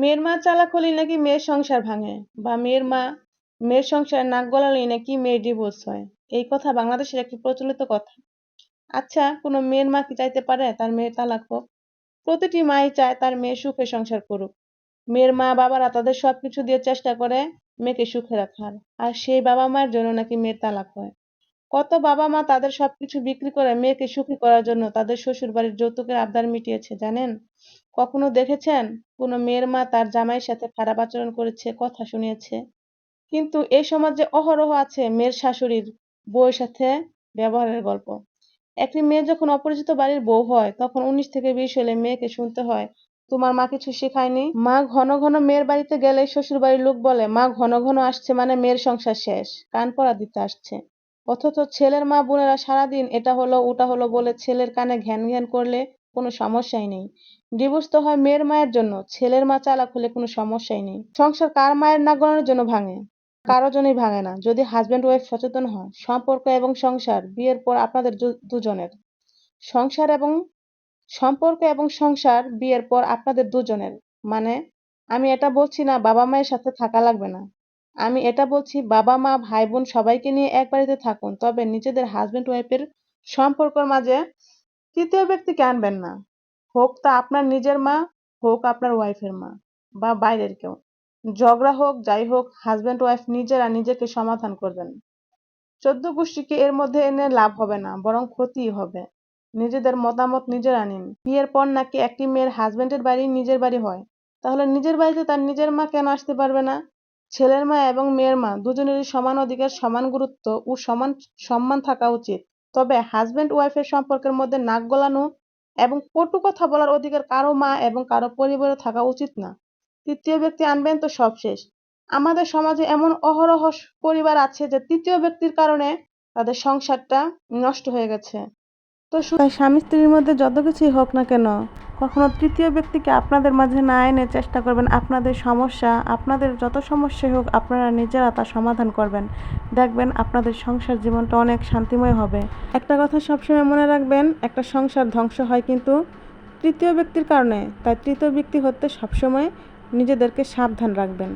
মেয়ের মা চালাক হলেই নাকি মেয়ের সংসার ভাঙে বা মেয়ের মা, মেয়ের সংসারে নাক গলালেই নাকি মেয়ের ডিভোর্স হয়। এই কথা বাংলাদেশের একটি প্রচলিত কথা। আচ্ছা কোনো মেয়ের মা কি চাইতে পারে? তার মেয়ের তালাক হোক। প্রতিটি মাই চায় তার মেয়ে সুখে সংসার করুক। মেয়ের মা বাবারা তাদের সবকিছু দিয়ে চেষ্টা করে মেয়েকে সুখে রাখার। আর সেই বাবা মায়ের জন্য নাকি মেয়ের তালাক হয়। কত বাবা মা তাদের সবকিছু বিক্রি করে মেয়েকে সুখী করার জন্য তাদের শ্বশুর বাড়ির যৌতুকের আবদার মিটিয়েছে, জানেন? কখনো দেখেছেন? কোনো মেয়ের মা তার জামাইয়ের সাথে খারাপ আচরণ করেছে, কথা শুনিয়েছে। কিন্তু এই সমাজে অহরহ আছে মেয়ের শাশুড়ির বউয়ের সাথে ব্যবহারের গল্প। একটি মেয়ে যখন অপরিচিত বাড়ির বউ হয়, তখন উনিশ থেকে বিশ হলে মেয়েকে শুনতে হয়, তোমার মা কিছু শেখায়নি? মা ঘন ঘন মেয়ের বাড়িতে গেলে শ্বশুর বাড়ির লোক বলে, মা ঘন ঘন আসছে মানে মেয়ের সংসার শেষ, কান পড়া দিতে আসছে। অথচ ছেলের মা বোনেরা সারাদিন এটা হলো, ওটা হলো বলে ছেলের কানে ঘ্যান ঘ্যান করলে কোনো সমস্যাই নেই। ডিভোর্স তো হয় মেয়ের মায়ের জন্য, ছেলের মা চালাক হলে কোনো সমস্যাই নেই। সংসার কার মায়ের নাক গলানোর জন্য ভাঙে? কারও জন্যই ভাঙে না। যদি হাজব্যান্ড ওয়াইফ সচেতন হয় সম্পর্ক এবং সংসার, বিয়ের পর আপনাদের দুজনের। সংসার এবং সম্পর্ক এবং সংসার, বিয়ের পর আপনাদের দুজনের। মানে আমি এটা বলছি না বাবা মায়ের সাথে থাকা লাগবে না। আমি এটা বলছি বাবা মা, ভাই বোন সবাইকে নিয়ে এক বাড়িতে থাকুন। তবে নিজেদের হাজব্যান্ড ওয়াইফের সম্পর্কের মাঝে তৃতীয় ব্যক্তিকে আনবেন না? হোক তা আপনার নিজের মা, হোক আপনার ওয়াইফের মা বা বাইরের কেউ। ঝগড়া হোক, যাই হোক হাজব্যান্ড ওয়াইফ নিজেরা নিজেকে সমাধান করবেন। চোদ্দ গোষ্ঠীকে এর মধ্যে এনে লাভ হবে না, বরং ক্ষতিই হবে। নিজেদের মতামত নিজেরা নিন। বিয়ের পর নাকি একটি মেয়ের হাজবেন্ডের বাড়ি নিজের বাড়ি হয়? তাহলে নিজের বাড়িতে তার নিজের মা কেন আসতে পারবে না? ছেলের মা এবং মেয়ের মা দুজনেরই সমান অধিকার, সমান গুরুত্ব ও সমান সম্মান থাকা উচিত। তবে হাজব্যান্ড ওয়াইফের সম্পর্কের মধ্যে নাক গলানো এবং কটু কথা বলার অধিকার কারও মা এবং কারও পরিবারে থাকা উচিত না। তৃতীয় ব্যক্তি আনবেন তো সব শেষ। আমাদের সমাজে এমন অহরহ পরিবার আছে যে তৃতীয় ব্যক্তির কারণে তাদের সংসারটা নষ্ট হয়ে গেছে। তো তাই স্বামী স্ত্রীর মধ্যে যত কিছুই হোক না কেন, কখনো তৃতীয় ব্যক্তিকে আপনাদের মাঝে না এনে চেষ্টা করবেন। আপনাদের সমস্যা, আপনাদের যত সমস্যাই হোক, আপনারা নিজেরা তা সমাধান করবেন। দেখবেন আপনাদের সংসার জীবনটা অনেক শান্তিময় হবে। একটা কথা সবসময় মনে রাখবেন, একটা সংসার ধ্বংস হয় কিন্তু তৃতীয় ব্যক্তির কারণে। তাই তৃতীয় ব্যক্তি হতে সবসময় নিজেদেরকে সাবধান রাখবেন।